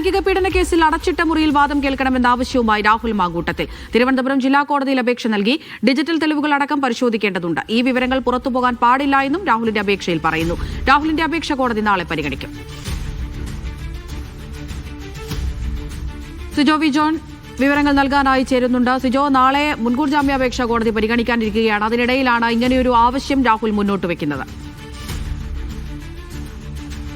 ലൈംഗിക പീഡന കേസിൽ അടച്ചിട്ട മുറിയിൽ വാദം കേൾക്കണമെന്ന ആവശ്യവുമായി രാഹുൽ മാങ്കൂട്ടത്തിൽ. തിരുവനന്തപുരം ജില്ലാ കോടതിയിൽ അപേക്ഷ നൽകി ഡിജിറ്റൽ തെളിവുകൾ അടക്കം പരിശോധിക്കേണ്ടതുണ്ട്. ഈ വിവരങ്ങൾ പുറത്തുപോകാൻ പാടില്ല എന്നും രാഹുലിന്റെ അപേക്ഷയിൽ പറയുന്നു. രാഹുലിന്റെ അപേക്ഷ കോടതി നാളെ പരിഗണിക്കും. സിജോ വി ജോൺ വിവരങ്ങൾ നൽകാനായി ചേരുന്നുണ്ട്. സിജോ നാളെ മുൻകൂർ ജാമ്യാപേക്ഷ കോടതി പരിഗണിക്കാനിരിക്കുകയാണ്. അതിനിടയിലാണ് ഇങ്ങനെയൊരു ആവശ്യം രാഹുൽ മുന്നോട്ട് വെക്കുന്നത്.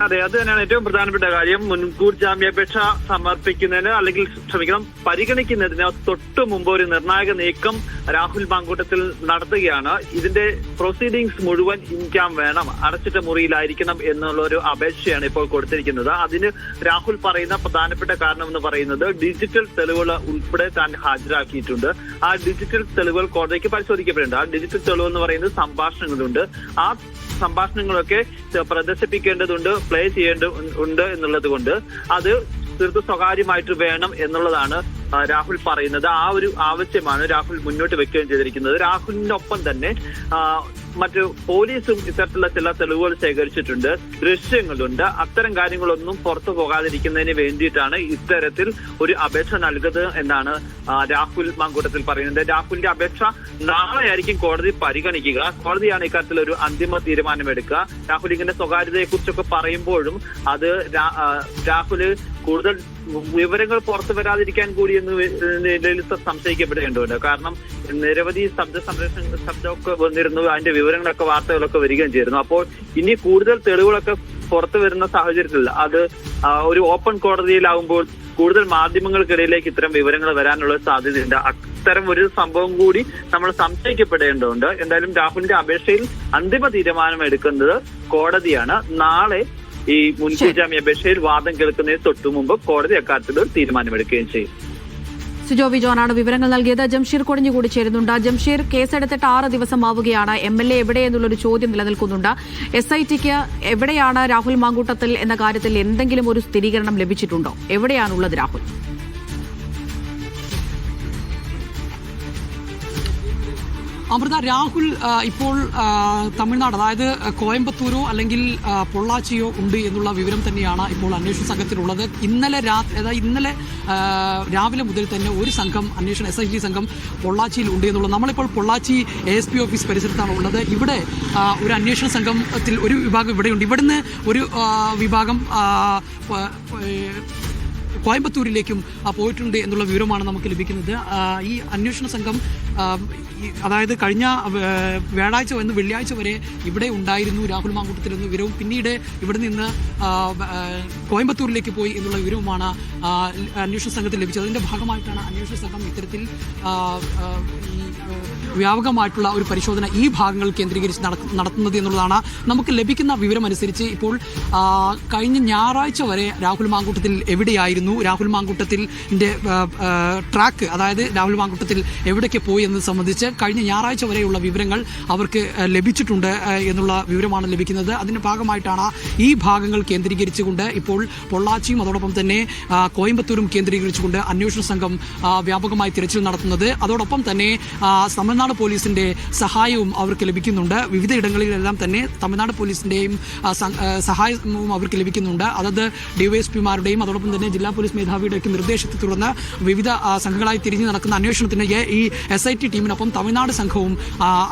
അതെ അത് തന്നെയാണ് ഏറ്റവും പ്രധാനപ്പെട്ട കാര്യം. മുൻകൂർ ജാമ്യാപേക്ഷ സമർപ്പിക്കുന്നതിന് അല്ലെങ്കിൽ ക്ഷമിക്കണം പരിഗണിക്കുന്നതിന് തൊട്ടു മുമ്പ് ഒരു നിർണായക നീക്കം രാഹുൽ മാങ്കൂട്ടത്തിൽ നടത്തുകയാണ്. ഇതിന്റെ പ്രൊസീഡിങ്സ് മുഴുവൻ ഇൻകാം വേണം അടച്ചിട്ട മുറിയിലായിരിക്കണം എന്നുള്ള ഒരു അപേക്ഷയാണ് ഇപ്പോൾ കൊടുത്തിരിക്കുന്നത്. അതിന് രാഹുൽ പറയുന്ന പ്രധാനപ്പെട്ട കാരണം എന്ന് പറയുന്നത് ഡിജിറ്റൽ തെളിവുകൾ ഉൾപ്പെടെ താൻ ഹാജരാക്കിയിട്ടുണ്ട്. ആ ഡിജിറ്റൽ തെളിവുകൾ കോടതിക്ക് പരിശോധിക്കപ്പെടുന്നുണ്ട് ആ ഡിജിറ്റൽ തെളിവ് എന്ന് പറയുന്നത് സംഭാഷണങ്ങളുണ്ട്. ആ സംഭാഷണങ്ങളൊക്കെ പ്രദർശിപ്പിക്കേണ്ടതുണ്ട് പ്ലേ ചെയ്യേണ്ട ഉണ്ട് എന്നുള്ളത് കൊണ്ട് അത് തീർത്ത് സ്വകാര്യമായിട്ട് വേണം എന്നുള്ളതാണ് രാഹുൽ പറയുന്നത്. ആ ഒരു ആവശ്യമാണ് രാഹുൽ മുന്നോട്ട് വെക്കുകയും ചെയ്തിരിക്കുന്നത്. രാഹുലിനൊപ്പം തന്നെ മറ്റു പോലീസും ഇത്തരത്തിലുള്ള ചില തെളിവുകൾ ശേഖരിച്ചിട്ടുണ്ട്. ദൃശ്യങ്ങളുണ്ട്. അത്തരം കാര്യങ്ങളൊന്നും പുറത്തു പോകാതിരിക്കുന്നതിന് വേണ്ടിയിട്ടാണ് ഇത്തരത്തിൽ ഒരു അപേക്ഷ നൽകുന്നത് എന്നാണ് രാഹുൽ മാങ്കൂട്ടത്തിൽ പറയുന്നത്. രാഹുലിന്റെ അപേക്ഷ നാളെയായിരിക്കും കോടതി പരിഗണിക്കുക. കോടതിയാണ് ഇക്കാര്യത്തിൽ ഒരു അന്തിമ തീരുമാനമെടുക്കുക. രാഹുൽ ഇങ്ങനെ സ്വകാര്യതയെ കുറിച്ചൊക്കെ പറയുമ്പോഴും അത് രാഹുൽ കൂടുതൽ വിവരങ്ങൾ പുറത്തു വരാതിരിക്കാൻ കൂടി എന്ന് സംശയിക്കപ്പെടേണ്ടതുണ്ട്. കാരണം നിരവധി ശബ്ദ സംരക്ഷണ ശബ്ദമൊക്കെ വന്നിരുന്നു. അതിന്റെ വിവരങ്ങളൊക്കെ വാർത്തകളൊക്കെ വരികയും ചെയ്തിരുന്നു. അപ്പോൾ ഇനി കൂടുതൽ തെളിവുകളൊക്കെ പുറത്തു വരുന്ന സാഹചര്യത്തിൽ അത് ഒരു ഓപ്പൺ കോടതിയിലാവുമ്പോൾ കൂടുതൽ മാധ്യമങ്ങൾക്കിടയിലേക്ക് ഇത്തരം വിവരങ്ങൾ വരാനുള്ള സാധ്യതയുണ്ട്. അത്തരം ഒരു സംഭവം കൂടി നമ്മൾ സംശയിക്കപ്പെടേണ്ടതുണ്ട്. എന്തായാലും രാഹുലിന്റെ അപേക്ഷയിൽ അന്തിമ തീരുമാനം എടുക്കുന്നത് കോടതിയാണ്. നാളെ ഈ മുൻകൂർ ജാമ്യാപേക്ഷയിൽ വാദം കേൾക്കുന്നതിന് തൊട്ടു മുമ്പ് കോടതി അക്കാര്യത്തിൽ തീരുമാനമെടുക്കുകയും ചെയ്യും. സിജോ വി ജോണാണ് വിവരങ്ങൾ നൽകിയത്. ജംഷീർ കൊടിഞ്ഞു കൂടി ചേരുന്നുണ്ട്. ജംഷീർ കേസെടുത്തിട്ട് ആറ് ദിവസമാവുകയാണ്. എം എൽ എ എവിടെ എന്നുള്ളൊരു ചോദ്യം നിലനിൽക്കുന്നുണ്ട്. എസ് ഐ ടിക്ക് എവിടെയാണ് രാഹുൽ മാങ്കൂട്ടത്തിൽ എന്ന കാര്യത്തിൽ എന്തെങ്കിലും ഒരു സ്ഥിരീകരണം ലഭിച്ചിട്ടുണ്ടോ? എവിടെയാണുള്ളത് രാഹുൽ? അമൃത രാഹുൽ ഇപ്പോൾ തമിഴ്നാട് അതായത് കോയമ്പത്തൂരോ അല്ലെങ്കിൽ പൊള്ളാച്ചിയോ ഉണ്ട് എന്നുള്ള വിവരം തന്നെയാണ് ഇപ്പോൾ അന്വേഷണ സംഘത്തിലുള്ളത്. ഇന്നലെ രാത്രി അതായത് ഇന്നലെ രാവിലെ മുതൽ തന്നെ ഒരു സംഘം അന്വേഷണ എസ് ഐ സംഘം പൊള്ളാച്ചിയിൽ ഉണ്ട് എന്നുള്ളത്. നമ്മളിപ്പോൾ Pollachi A S P office പരിസരത്താണ് ഉള്ളത്. ഇവിടെ ഒരു അന്വേഷണ സംഘത്തിൽ ഒരു വിഭാഗം ഇവിടെയുണ്ട്. ഇവിടുന്ന് ഒരു വിഭാഗം കോയമ്പത്തൂരിലേക്കും പോയിട്ടുണ്ട് എന്നുള്ള വിവരമാണ് നമുക്ക് ലഭിക്കുന്നത്. ഈ അന്വേഷണ സംഘം അതായത് കഴിഞ്ഞ വ്യാഴാഴ്ച വന്ന് വെള്ളിയാഴ്ച വരെ ഇവിടെ ഉണ്ടായിരുന്നു രാഹുൽ മാങ്കൂട്ടത്തിൽ എന്ന വിവരവും. പിന്നീട് ഇവിടെ നിന്ന് കോയമ്പത്തൂരിലേക്ക് പോയി എന്നുള്ള വിവരവുമാണ് അന്വേഷണ സംഘത്തിൽ ലഭിച്ചത്. അതിന്റെ ഭാഗമായിട്ടാണ് അന്വേഷണ സംഘം ഇത്തരത്തിൽ ഈ വ്യാപകമായിട്ടുള്ള ഒരു പരിശോധന ഈ ഭാഗങ്ങൾ കേന്ദ്രീകരിച്ച് നടത്തുന്നത് എന്നുള്ളതാണ് നമുക്ക് ലഭിക്കുന്ന വിവരമനുസരിച്ച് ഇപ്പോൾ കഴിഞ്ഞ ഞായറാഴ്ച വരെ രാഹുൽ മാങ്കൂട്ടത്തിൽ എവിടെയായിരുന്നു? രാഹുൽ മാങ്കൂട്ടത്തിൽ ട്രാക്ക് അതായത് രാഹുൽ മാങ്കൂട്ടത്തിൽ എവിടേക്ക് പോയി എന്നത് സംബന്ധിച്ച് കഴിഞ്ഞ ഞായറാഴ്ച വരെയുള്ള വിവരങ്ങൾ അവർക്ക് ലഭിച്ചിട്ടുണ്ട് എന്നുള്ള വിവരമാണ് ലഭിക്കുന്നത്. അതിന്റെ ഭാഗമായിട്ടാണ് ഈ ഭാഗങ്ങൾ കേന്ദ്രീകരിച്ചുകൊണ്ട് ഇപ്പോൾ പൊള്ളാച്ചിയും അതോടൊപ്പം തന്നെ കോയമ്പത്തൂരും കേന്ദ്രീകരിച്ചുകൊണ്ട് അന്വേഷണ സംഘം വ്യാപകമായി തിരച്ചിൽ നടത്തുന്നത്. അതോടൊപ്പം തന്നെ തമിഴ്നാട് പോലീസിന്റെ സഹായവും അവർക്ക് ലഭിക്കുന്നുണ്ട്. വിവിധ ഇടങ്ങളിലെല്ലാം തന്നെ തമിഴ്നാട് പോലീസിന്റെയും സഹായവും അവർക്ക് ലഭിക്കുന്നുണ്ട്. അതത് ഡിവൈഎസ്പിമാരുടെയും അതോടൊപ്പം തന്നെ ജില്ലാ പോലീസ് മേധാവിയുടെയൊക്കെ നിർദ്ദേശത്തെ തുടർന്ന് വിവിധ സംഘങ്ങളായി തിരിഞ്ഞു നടക്കുന്ന അന്വേഷണത്തിന് ഈ എസ് ഐ ടി ടീമിനൊപ്പം തമിഴ്നാട് സംഘവും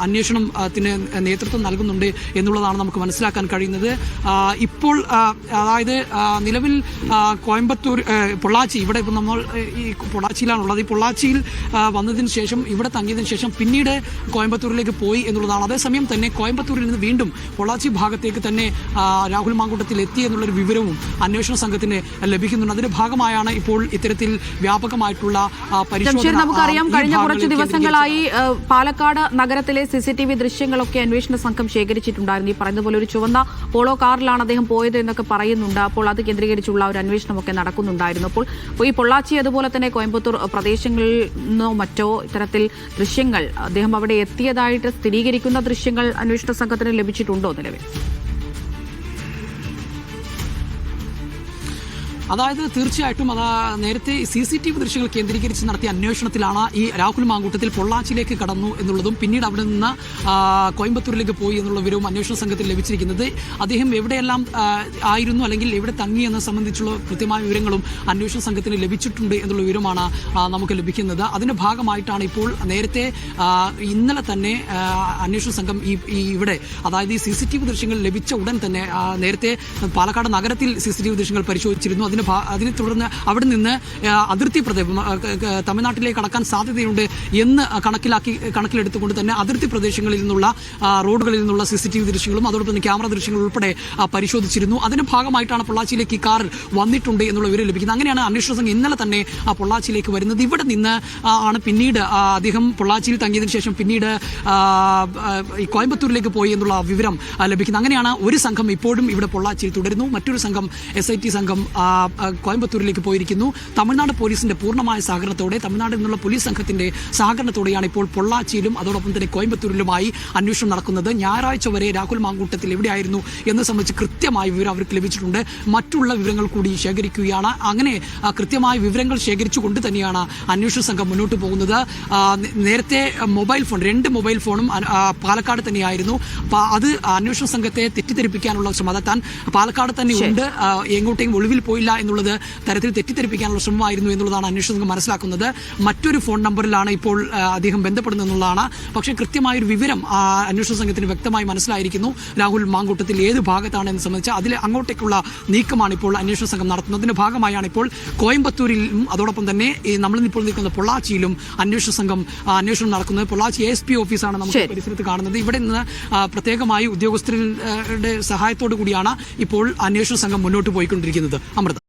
അന്വേഷണത്തിന് നേതൃത്വം നൽകുന്നുണ്ട് എന്നുള്ളതാണ് നമുക്ക് മനസ്സിലാക്കാൻ കഴിയുന്നത്. ഇപ്പോൾ അതായത് നിലവിൽ കോയമ്പത്തൂർ പൊള്ളാച്ചി ഇവിടെ ഇപ്പം നമ്മൾ ഈ പൊള്ളാച്ചിയിലാണുള്ളത്. ഈ പൊള്ളാച്ചിയിൽ വന്നതിന് ശേഷം ഇവിടെ തങ്ങിയതിന് ശേഷം പിന്നീട് കോയമ്പത്തൂരിലേക്ക് പോയി എന്നുള്ളതാണ്. അതേസമയം തന്നെ കോയമ്പത്തൂരിൽ നിന്ന് വീണ്ടും പൊള്ളാച്ചി ഭാഗത്തേക്ക് തന്നെ രാഹുൽ മാങ്കൂട്ടത്തിൽ എത്തി എന്നുള്ളൊരു വിവരവും അന്വേഷണ സംഘത്തിന് ലഭിക്കുന്നുണ്ട്. അതിന്റെ ഭാഗമായാണ് ഇപ്പോൾ ഇത്തരത്തിൽ വ്യാപകമായിട്ടുള്ള പരിശോധന നമുക്കറിയാം കഴിഞ്ഞ കുറച്ച് കേന്ദ്രീകരിച്ച് ദിവസങ്ങളായി പാലക്കാട് നഗരത്തിലെ സി സി ടി വി ദൃശ്യങ്ങളൊക്കെ അന്വേഷണ സംഘം ശേഖരിച്ചിട്ടുണ്ടായിരുന്നു. ഈ പറയുന്ന പോലെ ഒരു ചുവന്ന പോളോ കാറിലാണ് അദ്ദേഹം പോയത് എന്നൊക്കെ പറയുന്നുണ്ട്. അപ്പോൾ അത് കേന്ദ്രീകരിച്ചുള്ള ഒരു അന്വേഷണമൊക്കെ നടക്കുന്നുണ്ടായിരുന്നു. അപ്പോൾ ഈ പൊള്ളാച്ചി അതുപോലെ തന്നെ കോയമ്പത്തൂർ പ്രദേശങ്ങളിൽ നിന്നോ മറ്റോ ഇത്തരത്തിൽ ദൃശ്യങ്ങൾ അദ്ദേഹം അവിടെ എത്തിയതായിട്ട് സ്ഥിരീകരിക്കുന്ന ദൃശ്യങ്ങൾ അന്വേഷണ സംഘത്തിന് ലഭിച്ചിട്ടുണ്ടോ നിലവിൽ? അതായത് തീർച്ചയായിട്ടും അത് നേരത്തെ സി സി ടി വി ദൃശ്യങ്ങൾ കേന്ദ്രീകരിച്ച് നടത്തിയ അന്വേഷണത്തിലാണ് ഈ രാഹുൽ മാങ്കൂട്ടത്തിൽ പൊള്ളാച്ചിയിലേക്ക് കടന്നു എന്നുള്ളതും പിന്നീട് അവിടെ നിന്ന് കോയമ്പത്തൂരിലേക്ക് പോയി എന്നുള്ള വിവരവും അന്വേഷണ സംഘത്തിൽ ലഭിച്ചിരിക്കുന്നത്. അദ്ദേഹം എവിടെയെല്ലാം ആയിരുന്നു അല്ലെങ്കിൽ എവിടെ തങ്ങി എന്നത് സംബന്ധിച്ചുള്ള കൃത്യമായ വിവരങ്ങളും അന്വേഷണ സംഘത്തിന് ലഭിച്ചിട്ടുണ്ട് എന്നുള്ള വിവരമാണ് നമുക്ക് ലഭിക്കുന്നത്. അതിന്റെ ഭാഗമായിട്ടാണ് ഇപ്പോൾ നേരത്തെ ഇന്നലെ തന്നെ അന്വേഷണ സംഘം ഈ ഇവിടെ അതായത് ഈ സി സി ടി വി ദൃശ്യങ്ങൾ ലഭിച്ച ഉടൻ തന്നെ നേരത്തെ പാലക്കാട് നഗരത്തിൽ സി സി ടി വി ദൃശ്യങ്ങൾ പരിശോധിച്ചിരുന്നു. അതിന് ഭാ- അതിനെ തുടർന്ന് അവിടെ നിന്ന് അതിർത്തി പ്രദേശം തമിഴ്നാട്ടിലേക്ക് കടക്കാൻ സാധ്യതയുണ്ട് എന്ന് കണക്കിലാക്കി കണക്കിലെടുത്തുകൊണ്ട് തന്നെ അതിർത്തി പ്രദേശങ്ങളിൽ നിന്നുള്ള റോഡുകളിൽ നിന്നുള്ള സി സി ടി വി ദൃശ്യങ്ങളും അതോടൊപ്പം തന്നെ ക്യാമറ ദൃശ്യങ്ങളും ഉൾപ്പെടെ പരിശോധിച്ചിരുന്നു. അതിന്റെ ഭാഗമായിട്ടാണ് പൊള്ളാച്ചിയിലേക്ക് ഈ കാർ വന്നിട്ടുണ്ട് എന്നുള്ള വിവരം ലഭിക്കുന്നത്. അങ്ങനെയാണ് അന്വേഷണ സംഘം ഇന്നലെ തന്നെ പൊള്ളാച്ചിയിലേക്ക് വരുന്നത്. ഇവിടെ നിന്ന് ആണ് പിന്നീട് അദ്ദേഹം പൊള്ളാച്ചിയിൽ തങ്ങിയതിനു ശേഷം പിന്നീട് ഈ കോയമ്പത്തൂരിലേക്ക് പോയി എന്നുള്ള വിവരം ലഭിക്കുന്നത്. അങ്ങനെയാണ് ഒരു സംഘം ഇപ്പോഴും ഇവിടെ പൊള്ളാച്ചിയിൽ തുടരുന്നു. മറ്റൊരു സംഘം എസ് സംഘം കോയമ്പത്തൂരിലേക്ക് പോയിരിക്കുന്നു. തമിഴ്നാട് പോലീസിന്റെ പൂർണമായ സഹകരണത്തോടെ തമിഴ്നാട് നിന്നുള്ള പോലീസ് സംഘത്തിന്റെ സഹകരണത്തോടെയാണ് ഇപ്പോൾ പൊള്ളാച്ചിയിലും അതോടൊപ്പം തന്നെ കോയമ്പത്തൂരിലുമായി അന്വേഷണം നടക്കുന്നത്. ഞായറാഴ്ച വരെ രാഹുൽ മാങ്കൂട്ടത്തിൽ എവിടെയായിരുന്നു എന്ന് സംബന്ധിച്ച് കൃത്യമായ വിവരം അവർക്ക് ലഭിച്ചിട്ടുണ്ട്. മറ്റുള്ള വിവരങ്ങൾ കൂടി ശേഖരിക്കുകയാണ്. അങ്ങനെ കൃത്യമായ വിവരങ്ങൾ ശേഖരിച്ചുകൊണ്ട് തന്നെയാണ് അന്വേഷണ സംഘം മുന്നോട്ട് പോകുന്നത്. നേരത്തെ മൊബൈൽ ഫോൺ രണ്ട് മൊബൈൽ ഫോണും പാലക്കാട് തന്നെയായിരുന്നു. അത് അന്വേഷണ സംഘത്തെ തെറ്റിദ്ധരിപ്പിക്കാനുള്ള ശ്രമം. താൻ പാലക്കാട് തന്നെ ഉണ്ട്. എങ്ങോട്ടേക്കും ഒളിവിൽ പോയില്ല. എന്നുള്ളത് തരത്തിൽ തെറ്റിദ്ധരിപ്പിക്കാനുള്ള ശ്രമമായിരുന്നു എന്നുള്ളതാണ് അന്വേഷണ സംഘം മനസ്സിലാക്കുന്നത്. മറ്റൊരു ഫോൺ നമ്പറിലാണ് ഇപ്പോൾ അദ്ദേഹം ബന്ധപ്പെടുന്നത് എന്നുള്ളതാണ്. പക്ഷേ കൃത്യമായൊരു വിവരം ആ, അന്വേഷണ സംഘത്തിന് വ്യക്തമായി മനസ്സിലായിരിക്കുന്നു. രാഹുൽ മാങ്കൂട്ടത്തിൽ ഏത് ഭാഗത്താണ് എന്ന് സംബന്ധിച്ച് അതിൽ അങ്ങോട്ടേക്കുള്ള നീക്കമാണ് ഇപ്പോൾ അന്വേഷണ സംഘം നടത്തുന്നതിന്റെ ഭാഗമായാണ് ഇപ്പോൾ കോയമ്പത്തൂരിലും അതോടൊപ്പം തന്നെ നമ്മൾ നമ്മളിപ്പോൾ നിൽക്കുന്ന പൊള്ളാച്ചിയിലും അന്വേഷണ സംഘം അന്വേഷണം നടക്കുന്നത്. പൊള്ളാച്ചി എസ് പി ഓഫീസാണ് നമുക്ക് പരിസരത്ത് കാണുന്നത്. ഇവിടെ നിന്ന് പ്രത്യേകമായി ഉദ്യോഗസ്ഥരുടെ സഹായത്തോടു കൂടിയാണ് ഇപ്പോൾ അന്വേഷണ സംഘം മുന്നോട്ട് പോയിക്കൊണ്ടിരിക്കുന്നത്. അമൃത.